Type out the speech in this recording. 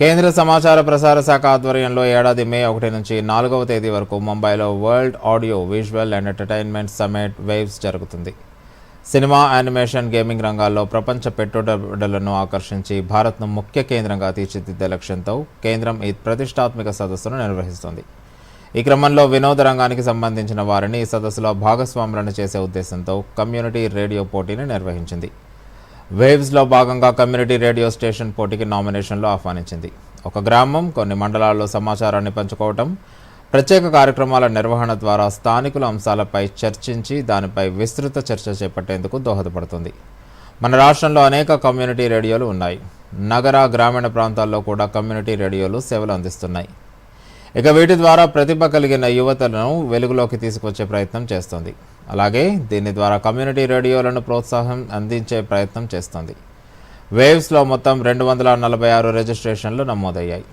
కేంద్ర సమాచార ప్రసార శాఖ ఆధ్వర్యంలో ఏడాది మే ఒకటి నుంచి నాలుగవ తేదీ వరకు ముంబైలో world audio visual and entertainment summit waves జరుగుతుంది. సినిమా యానిమేషన్ గేమింగ్ రంగాల్లో ప్రపంచ పెట్టుబడులను ఆకర్షించి భారత్ను ముఖ్య కేంద్రంగా తీర్చిదిద్దే లక్ష్యంతో కేంద్రం ఈ ప్రతిష్టాత్మక సదస్సును నిర్వహిస్తుంది. ఈ క్రమంలో వినోద రంగానికి సంబంధించిన వారిని ఈ సదస్సులో భాగస్వాములను చేసే ఉద్దేశంతో కమ్యూనిటీ రేడియో పోటీని నిర్వహించింది. వేవ్స్లో భాగంగా కమ్యూనిటీ రేడియో స్టేషన్ పోటీకి నామినేషన్లు ఆహ్వానించింది. ఒక గ్రామం కొన్ని మండలాల్లో సమాచారాన్ని పంచుకోవటం ప్రత్యేక కార్యక్రమాల నిర్వహణ ద్వారా స్థానికుల అంశాలపై చర్చించి దానిపై విస్తృత చర్చ చేపట్టేందుకు దోహదపడుతుంది. మన రాష్ట్రంలో అనేక కమ్యూనిటీ రేడియోలు ఉన్నాయి. నగర గ్రామీణ ప్రాంతాల్లో కూడా కమ్యూనిటీ రేడియోలు సేవలు అందిస్తున్నాయి. ఇక వీటి ద్వారా ప్రతిభ కలిగిన యువతలను వెలుగులోకి తీసుకొచ్చే ప్రయత్నం చేస్తుంది. అలాగే దీని ద్వారా కమ్యూనిటీ రేడియోలను ప్రోత్సాహం అందించే ప్రయత్నం చేస్తుంది. వేవ్స్లో మొత్తం రెండు వందల నలభై ఆరు రిజిస్ట్రేషన్లు నమోదయ్యాయి.